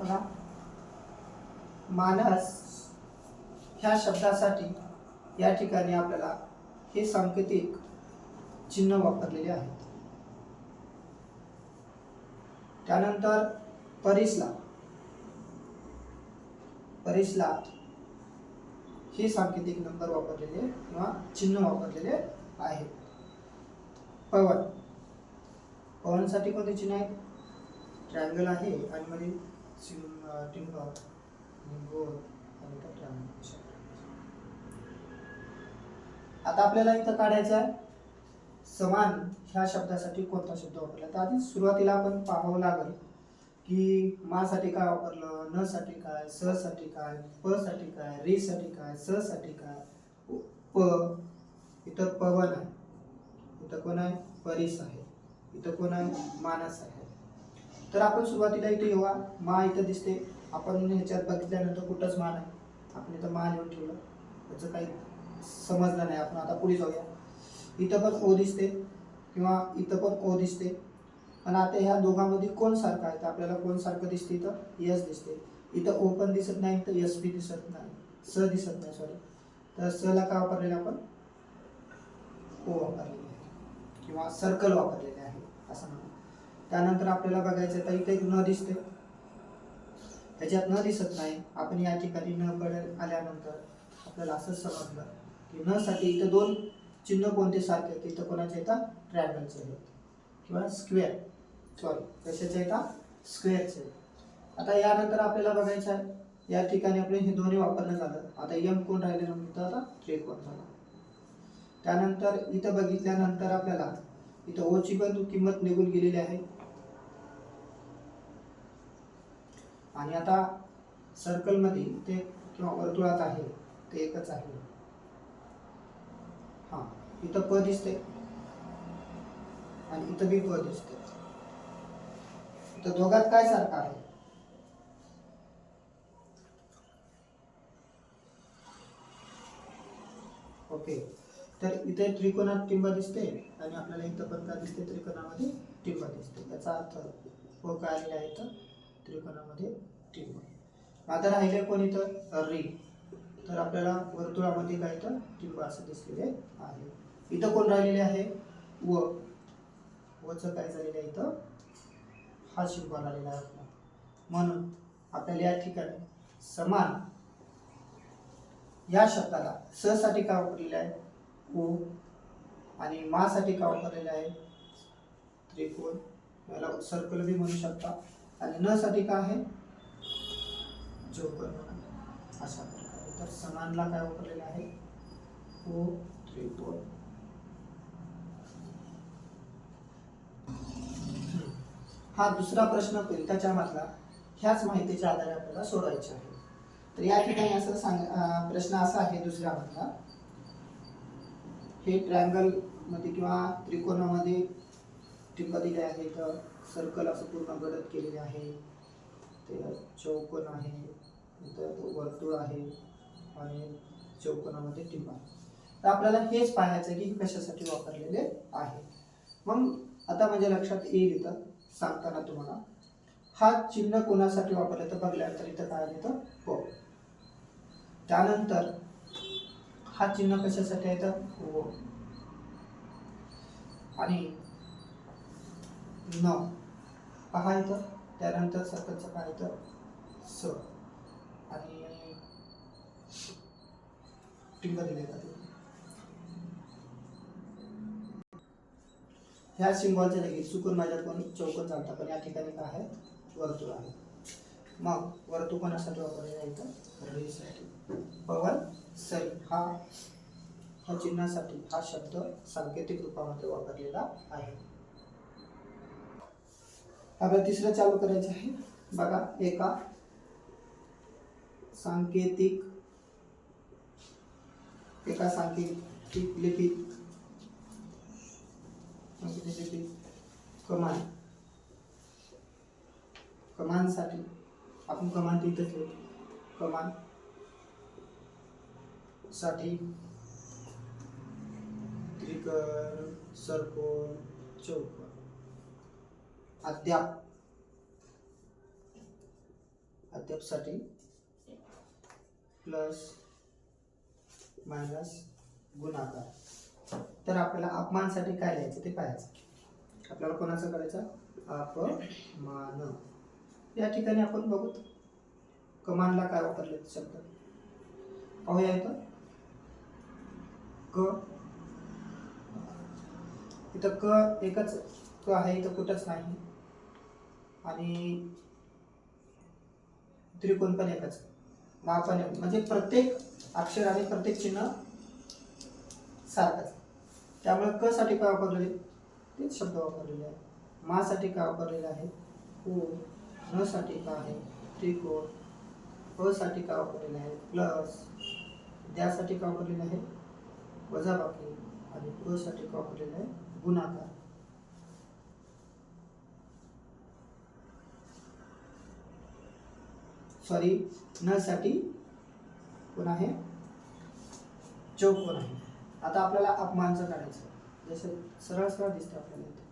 बघा. मानस ह्या शब्दासाठी या ठिकाणी आपल्याला हे सांकेतिक चिन्ह वापरलेले आहेत. त्यानंतर परिसला परिसला हे सांकेतिक नंबर वापरलेले किंवा चिन्ह वापरलेले आहेत पवन. पवनसाठी कोणते चिन्ह आहेत? ट्रॅंगल आहे आणि मध्ये सिम अं, टिंब आणि आता आपल्याला इथं काढायचं आहे. समान ह्या शब्दासाठी कोणता शब्द वापरला? तर आधी सुरुवातीला आपण पाहावं लागेल की मासाठी काय वापरलं न साठी काय स साठी काय प साठी काय रे साठी काय स साठी काय प इथं पवन आहे. इथं कोण आहे? परीस आहे. इथं कोण आहे? मानस आहे. तर आपण सुरुवातीला इथे येऊया. मा इथं दिसते. आपण ह्याच्यात बघितल्यानंतर कुठंच मा नाही. आपण इथं मा लिहून ठेवलं. त्याचं काही समजलं नाही. आपण आता पुढे जाऊया. इथं पण ओ दिसते किंवा इथं पण ओ दिसते. पण आता ह्या दोघांमध्ये कोण सारखं आहे? तर आपल्याला कोण सारखं दिसते इथं? यस दिसते. इथं ओ पण दिसत नाही तर यस बी दिसत नाही. स दिसत नाही सॉरी तर स ला काय वापरलेलं आपण? ओ वापरलेले आहे. किंवा सर्कल वापरलेले आहे. असं म्हणतो त्यानंतर आपल्याला बघायचं तर इथे न दिसते ह्याच्यात न दिसत नाही. आपण या ठिकाणी न कडे आल्यानंतर आपल्याला असं समजलं की न साठी इथं दोन चिन्ह कोणते सारखे आहेत? इथं कोणाचे येतात ट्रॅगलचे आहेत. किंवा स्क्वेअर सॉरी कशाचे येतात स्क्वेअरचे आता यानंतर आपल्याला बघायचं आहे या ठिकाणी आपले हे दोन्ही वापरणं झालं. आता यम कोण राहिले म्हणून आता त्रिकोण झाला. त्यानंतर इथं बघितल्यानंतर आपल्याला इथं ओची पण किंमत निघून गेलेली आहे. आणि आता सर्कलमध्ये ते किंवा वर्तुळात आहे ते एकच आहे. हा इथं प दिसते आणि इथं बी प दिसते तर दोघात काय सारखं आहे? ओके तर इथे त्रिकोणात टिंब दिसते आणि आपल्याला इथं पण काय दिसते त्रिकोणामध्ये? टिंब दिसते याचा अर्थ व काय आलेला आहे इथं? त्रिकोणामध्ये टिंब आता राहिले कोण इथं रिंग तर आपल्याला वर्तुळामध्ये काय तर टिंब असं दिसलेले आहे. इथं कोण राहिलेले आहे? व. वचं काय झालेलं आहे इथं? हा शिंब आलेला आहे आपला. म्हणून आपल्याला या ठिकाणी समान या शब्दाला स साठी काय आहे? ओ आणि मासाठी का वापरलेलं आहे? त्रिकोण. याला सर्कल बी म्हणू शकता. आणि न साठी काय आहे? जो म्हणा अशा प्रकारे तर समानला काय वापरलेलं आहे? ओ त्रिकोण. हा दुसरा प्रश्न त्याच्या मधला ह्याच माहितीच्या आधारे आपल्याला सोडवायचे आहे. तर या ठिकाणी असं सांग प्रश्न असा आहे दुसऱ्या मधला. हे ट्रायंगलमध्ये किंवा त्रिकोणामध्ये टिंब दिले आहे तर? सर्कल असं पूर्ण गडद केलेले आहे. ते चौकोन आहे. इथं वर्तुळ आहे. आणि चौकोनामध्ये टिंब तर आपल्याला हेच पाहायचं की कशासाठी वापरलेले आहे. मग आता माझ्या लक्षात येईल इथं सांगताना तुम्हाला. हा चिन्ह कोणासाठी वापरलं तर बघल्यानंतर इथं काय येतं हो. त्यानंतर हा चिन्ह कशासाठी आहे तर हो. आणि न. पहा इथं. त्यानंतर सर्कलचं पहा इथं. स. आणि टिंग दिले जाते ह्या सिम्बॉलच्या जागी चुकून माझ्या कोण चौकोन चालता पण या ठिकाणी काय आहे? वर्तुळ आहे. मग वर्तुळ कोणासाठी वापरलेला इथं रेसाठी पवन सै हा ह्या चिन्हासाठी हा शब्द सांकेतिक रूपामध्ये वापरलेला आहे. आपल्याला तिसरं चालू करायचं आहे बघा एका। सांकेतिक। एका सांकेतिक लिपीत सांकेतिक लिपीत कमान। कमानसाठी आपण कमान तिथंच लिहू कमानसाठी त्रिकोण सरकोन चौकोन अद्याप. अद्यापसाठी प्लस मायनस गुणाकार. तर आपल्याला अपमानसाठी काय लिहायचं ते पाहायचं. आपल्याला कोणाचं करायचं? अपमान. या ठिकाणी आपण बघू. कमानला काय वापरले शब्द. पाहूया इथं. क. इथं क एकच क आहे इथं कुठंच नाही. आणि त्रिकोण पण एकच. मा पण एक. म्हणजे प्रत्येक अक्षर आणि प्रत्येक चिन्ह सारखंच. त्यामुळे क साठी काय वापरलेले? तेच शब्द वापरलेले आहे मासाठी का वापरलेले आहे? ओ न साठी का आहे? त्रिकोण. अ साठी काय वापरलेले आहे? प्लस. द्यासाठी का वापरलेले आहे? वजाबाकी. आणि प साठी काय वापरलेले आहे? गुणाकार. सॉरी न साठी कोण आहे? चौक आहे? आता आपल्याला अपमानचं काढायचं जसं सरळ सरळ दिसतं आपल्याला इथे.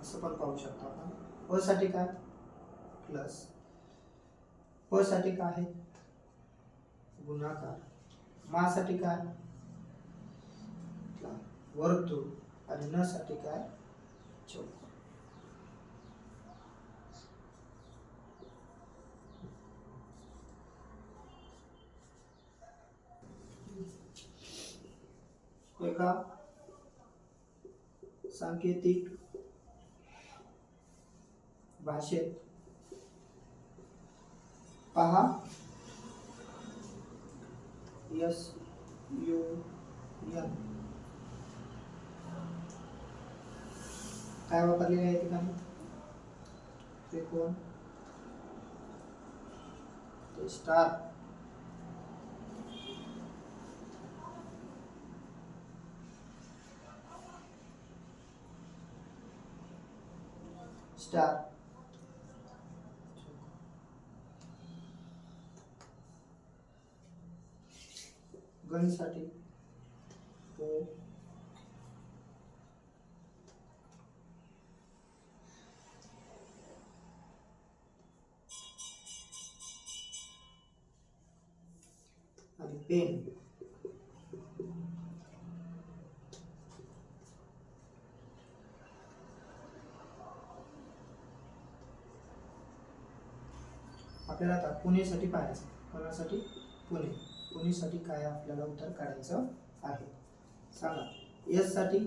असं पण पाहू शकतो आपण. प साठी काय? प्लस. प साठी काय आहे? गुणाकार. मासाठी काय? वर्तुळ. काय? चौक सांकेतिक भाषेत पहा. यस यू एन काय वापरलेले आहे ठिकाणी त्रिकोण ते स्टार. स्टार. गणसाठी. तो आणि आपल्याला आता पुणेसाठी पाहायचं. कोणासाठी? पुणे. पुणेसाठी काय आपल्याला उत्तर काढायचं आहे. सांगा. एससाठी?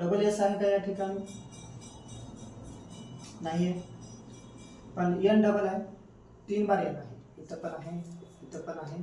डबल एस आहे का या ठिकाणी? नाही आहे पण एन डबल आहे. तीन बार एन आहे. इथं पण आहे. इथं पण आहे.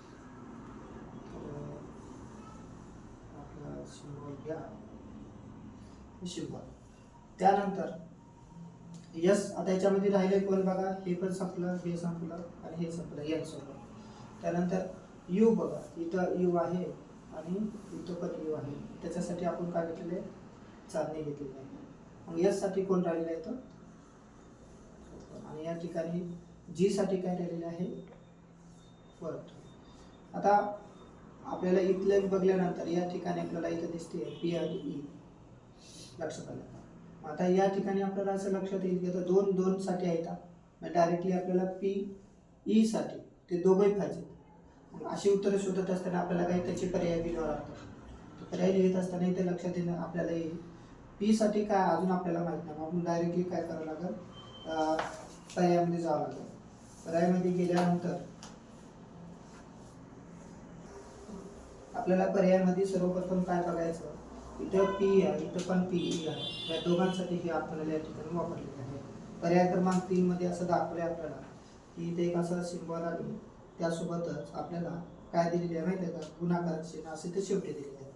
या. सिंबल त्यानंतर यस आता याच्यामध्ये राहिले कोण बघा? हे पण संपलं हे संपलं आणि हे संपलं यन संपलं. त्यानंतर यू बघा. इथं यू आहे आणि इथं पण यू आहे. त्याच्यासाठी आपण काय घेतलेले चालणे घेतलेली आहे. मग यससाठी कोण राहिलेलं आहे तर आणि या ठिकाणी जीसाठी काय राहिलेलं आहे? वर्तुळ आता आपल्याला इथलं बघल्यानंतर या ठिकाणी आपल्याला इथं दिसते पी आणि ई लक्षात आलं मग आता या ठिकाणी आपल्याला असं लक्षात येईल की आता दोन दोन साठी आहेत मग डायरेक्टली आपल्याला पी ई साठी ते दोघंही पाहिजे अशी उत्तरं शोधत असताना आपल्याला काही त्याचे पर्याय लिहावं लागतात. पर्याय लिहित असताना इथे लक्षात येणं आपल्याला येईल. पी साठी काय अजून आपल्याला माहीत नाही. मग आपण डायरेक्टली काय करावं लागेल? पर्यायामध्ये जावं लागेल. पर्यायामध्ये गेल्यानंतर आपल्याला पर्यायामध्ये सर्वप्रथम काय बघायचं? इथं पी आहे इथं पण पी ई आहे. या दोघांसाठी हे आपल्याला या ठिकाणी वापरलेले आहे. पर्याय क्रमांक तीन मध्ये असं दाखवलंय आपल्याला की इथे एक असं सिम्बॉल आहे. त्यासोबतच आपल्याला काय दिलेले आहे माहिती आहे का? गुणाकार चिन्ह असे ते शेवटी दिलेले आहे.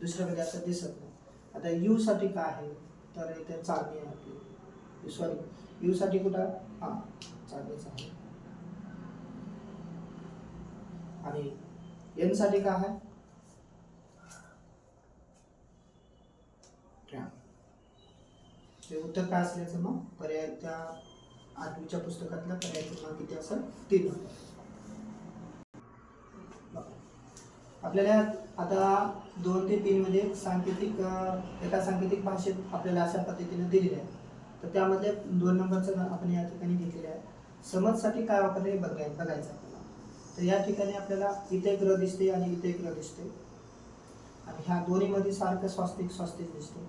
दुसऱ्यामध्ये म्हणजे असं दिसत नाही. आता यू साठी काय आहे? तर इथे चालणी आहे आपली. सॉरी यू साठी कुठं? हा चालणीच आहे. आणि एनसाठी काय आहे? ते उत्तर काय असल्याचं मग पर्याय त्या आठवीच्या पुस्तकातला पर्याय क्रमांक किती असेल तीन. आपल्याला आता दोन ते तीनमध्ये सांकेतिक एका सांकेतिक भाषेत आपल्याला अशा पद्धतीने दिलेले आहे तर त्यामध्ये दोन नंबरचं आपण या ठिकाणी घेतलेलं आहे. समजसाठी काय वापरले हे बघाय बघायचं आपल्याला. तर या ठिकाणी आपल्याला इथे ग्रह दिसते आणि इथे ग्रह दिसते. आणि ह्या दोन्हीमध्ये सारखं स्वास्तिक स्वास्तिक दिसते.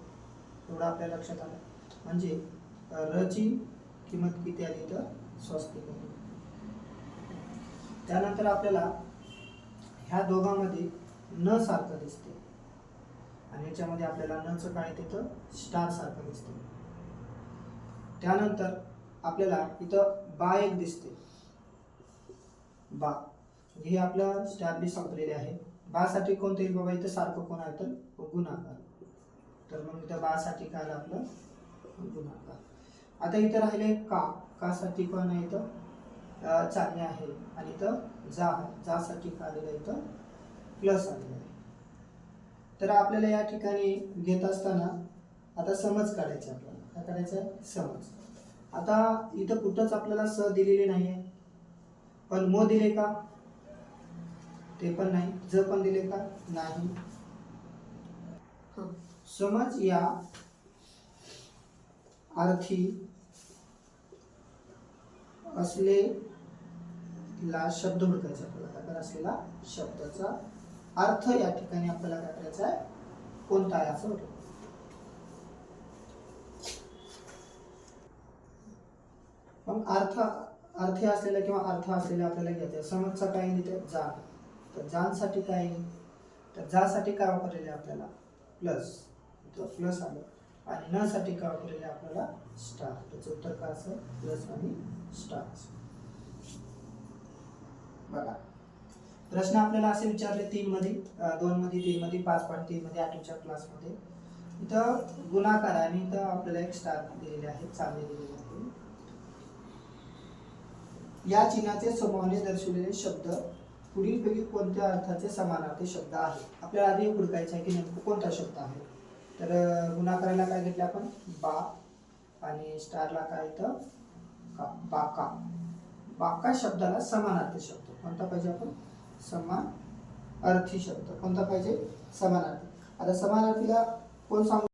एवढं आपल्या लक्षात आलं. म्हणजे रची र ची किंमत किती आली तर स्वस्तिक आली त्यानंतर आपल्याला ह्या दोघांमध्ये न सारखं दिसते. आणि याच्यामध्ये आपल्याला नचं काय तिथं स्टार सारखं दिसते. त्यानंतर आपल्याला इथं बा एक दिसते. बा. हे आपलं स्टारने संपलेले आहे. बासाठी कोणतं? येईल बाबा इथं सारखं कोण आहे तर गुणाकार. तर मग इथं बासाठी काय आपलं? गुणाकार आता इथं राहिले का? का साठी कोण आहे इथं? चालणे आहे. आणि इथं जा जासाठी काय आलेलं आहे इथं? प्लस आलेलं आहे. तर आपल्याला या ठिकाणी घेत असताना आता समज काढायचे आपल्याला. काय करायचं समज. आता इथं कुठंच आपल्याला स दिलेली नाही आहे पण मो दिले का? ते पण नाही. ज पण दिले का? नाही. हं. समज या अर्थी असलेला शब्द ओळखायचा आपल्याला काय असलेला शब्दाचा अर्थ या ठिकाणी आपल्याला काय करायचा आहे. कोणता आहे असं मग अर्थ अर्थ असलेला किंवा अर्थ असलेला आपल्याला घ्यायचा समजचा काय येईल इथे जा तर जानसाठी काय तर जासाठी काय वापरलेले आहे आपल्याला? प्लस. तर प्लस आलं. आणि न साठी का वापरलेले आपल्याला? स्टार. त्याचं उत्तर का असेल? प्लस आणि स्टार बघा. प्रश्न आपल्याला असे विचारले तीन मध्ये दोन मध्ये तीन मध्ये पाच पॉईंट तीन मध्ये आठवीच्या क्लासमध्ये इथं गुणाकार आहे आणि इथं आपल्याला एक स्टार दिलेले आहे चांगले दिलेले आहे. या चिन्हाचे समूहाने दर्शवलेले शब्द पुढीलपैकी कोणत्या अर्थाचे समानार्थी शब्द आहे आपल्याला आधी हुडकायचं आहे की नेमकं कोणता शब्द आहे? तर गुणाकाराला काय घेतलं आपण? बा आणि स्टारला काय येतं का बाका. बाका शब्दाला समानार्थी शब्द. कोणता पाहिजे आपण? समान अर्थी शब्द. कोणता पाहिजे? समानार्थी. आता समानार्थीला कोण सांगू